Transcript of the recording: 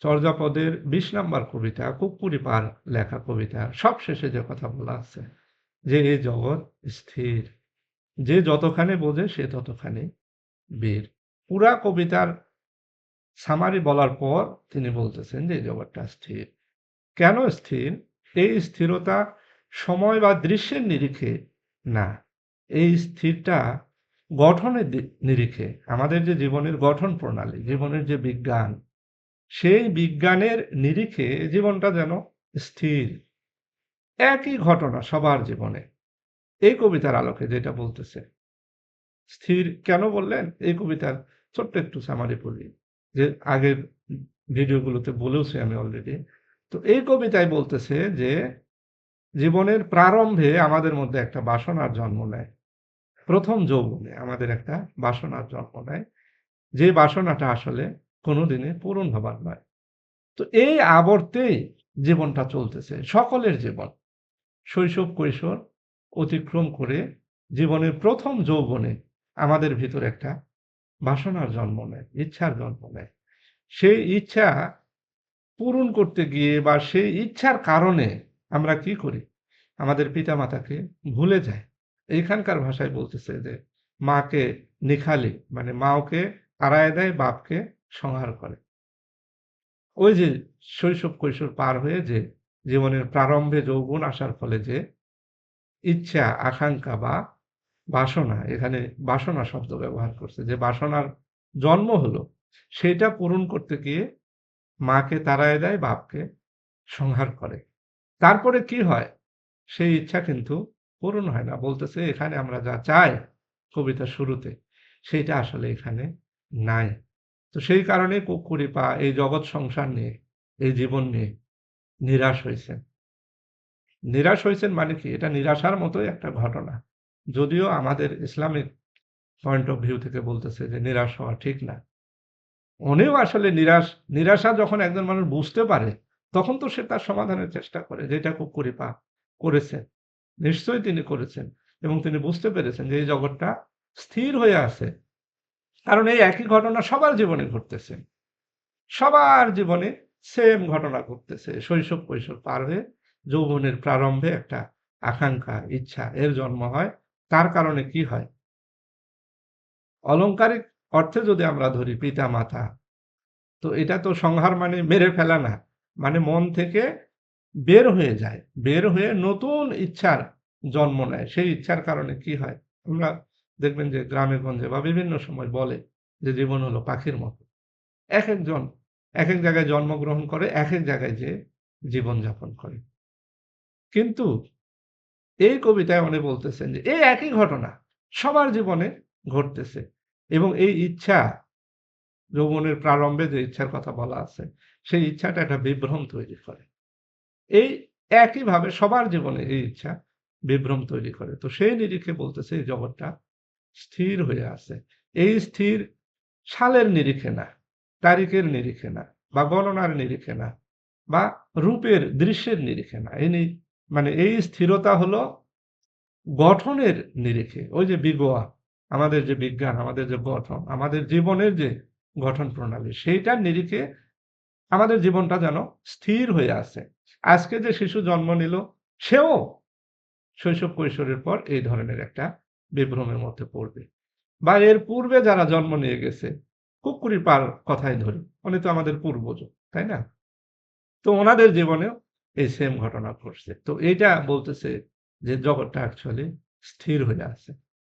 চর্যাপদের বিশ নাম্বার কবিতা, কুকুরি পার লেখা কবিতা, সব শেষে যে কথা বলা আছে, যে এই জগৎ স্থির, যে যতখানি বোঝে সে ততখানি বীর। পুরা কবিতার সামারি বলার পর তিনি বলতেছেন যে এই জগৎটা স্থির। কেন স্থির? এই স্থিরতা সময় বা দৃশ্যের নিরিখে না। এই স্থিরটা গঠনের নিরিখে। আমাদের যে জীবনের গঠন প্রণালী, জীবনের যে বিজ্ঞান সেই বিজ্ঞানের নিরিখে জীবনটা যেন স্থির। একই ঘটনা সবার জীবনে। এই কবিতার আলোকে যেটা বলতেছে। স্থির কেন বললেন? এই কবিতার ছোট্ট একটু সামারি পড়ি। যে আগের ভিডিওগুলোতে বলেওছি আমি অলরেডি তো এই কবিতায় বলতেছে যে, জীবনের প্রারম্ভে আমাদের মধ্যে একটা বাসনার জন্ম নেয়। প্রথম যৌবনে আমাদের একটা বাসনার জন্ম নেয়। যে বাসনাটা আসলে কোনোদিনে পূরণ হবার নয় তো এই আবর্তেই জীবনটা চলতেছে, সকলের জীবন। শৈশব, কৈশোর অতিক্রম করে জীবনের প্রথম যৌবনে আমাদের ভিতর একটা বাসনার জন্ম নেয়, ইচ্ছার জন্ম নেয়। সেই ইচ্ছা পূরণ করতে গিয়ে বা সেই ইচ্ছার কারণে আমরা কি করি? আমাদের পিতামাতাকে ভুলে যায় এইখানকার ভাষায় বলতেছে যে, মাকে নিখালি মানে মাওকে আড়ায় দেয়, বাপকে সংহার করে। ওই যে শৈশব কৈশোর পার হয়ে যে জীবনের প্রারম্ভে যৌবন আসার ফলে যে ইচ্ছা, আকাঙ্ক্ষা বা বাসনা, এখানে বাসনা শব্দ ব্যবহার করছে, যে বাসনার জন্ম হলো, সেটা পূরণ করতে গিয়ে মাকে তাড়ায় দেয়, বাপকে সংহার করে। তারপরে কি হয়? সেই ইচ্ছা কিন্তু পূরণ হয় না। বলতেছে, এখানে আমরা যা চাই কবিতার শুরুতে সেইটা আসলে এখানে নাই। তো সেই কারণে কুকুরি পা, এই জগৎ সংসার নিয়ে, এই জীবন নিয়ে নিরাশ হয়েছেন। নিরাশ হয়েছেন মানে কি? এটা নিরাশার মতোই একটা ঘটনা। যদিও আমাদের ইসলামিক পয়েন্ট অফ ভিউ থেকে বলতেছে যে নিরাশ হওয়া ঠিক না। উনিও আসলে নিরাশ, নিরাশা যখন একজন মানুষ বুঝতে পারে, তখন তো সে তার সমাধানের চেষ্টা করে যেটা কুকুরি পা করেছেন। নিশ্চয়ই তিনি করেছেন এবং তিনি বুঝতে পেরেছেন যে এই জগৎটা স্থির হয়ে আছে। কারণ এই একই ঘটনা সবার জীবনে ঘটতেছে। সবার জীবনে সেম ঘটনা ঘটতেছে। শৈশব কৈশোর পার হয়ে যৌবনের প্রারম্ভে একটা আকাঙ্ক্ষা, ইচ্ছা এর জন্ম হয়। তার কারণে কি হয়? অলংকারিক অর্থে যদি আমরা ধরি পিতা মাতা তো এটা তো সংহার মানে মেরে ফেলা না। মানে মন থেকে বের হয়ে যায়। বের হয়ে নতুন ইচ্ছার জন্ম নেয়। সেই ইচ্ছার কারণে কি হয়? আমরা দেখবেন যে গ্রামে গঞ্জে বা বিভিন্ন সময় বলে যে জীবন হলো পাখির মতো। এক একজন, এক এক জায়গায় জন্মগ্রহণ করে, এক এক জায়গায় যে জীবনযাপন করে। কিন্তু এই কবিতায় উনি বলতেছেন যে এই একই ঘটনা সবার জীবনে ঘটতেছে এবং এই ইচ্ছা, যৌবনের প্রারম্ভে যে ইচ্ছার কথা বলা আছে, সেই ইচ্ছাটা একটা বিভ্রম তৈরি করে। এই একইভাবে সবার জীবনে এই ইচ্ছা বিভ্রম তৈরি করে। তো সেই নিরিখে বলতেছে এই জগৎটা স্থির হয়ে আছে। এই স্থির সালের নিরিখে না, তারিখের নিরিখে না, বা গণনার নিরিখে না, বা রূপের দৃশ্যের নিরিখে না। এই মানে এই স্থিরতা হলো গঠনের নিরিখে। ওই যে বিগোয়া আমাদের যে বিজ্ঞান, আমাদের যে গঠন, আমাদের জীবনের যে গঠন প্রণালী, সেইটার নিরিখে আমাদের জীবনটা যেন স্থির হয়ে আছে। আজকে যে শিশু জন্ম নিল, সেও শৈশব কৈশোরের পর এই ধরনের একটা বিভ্রমের মধ্যে পড়বে। বা এর পূর্বে যারা জন্ম নিয়ে গেছে, কুকুরির পার কথাই ধরি, উনি তো আমাদের পূর্বজ, তাই না? তো ওনাদের জীবনেও এই সেম ঘটনা ঘটছে। তো এটা বলতেছে যে জগৎটা অ্যাকচুয়ালি স্থির হয়ে আছে।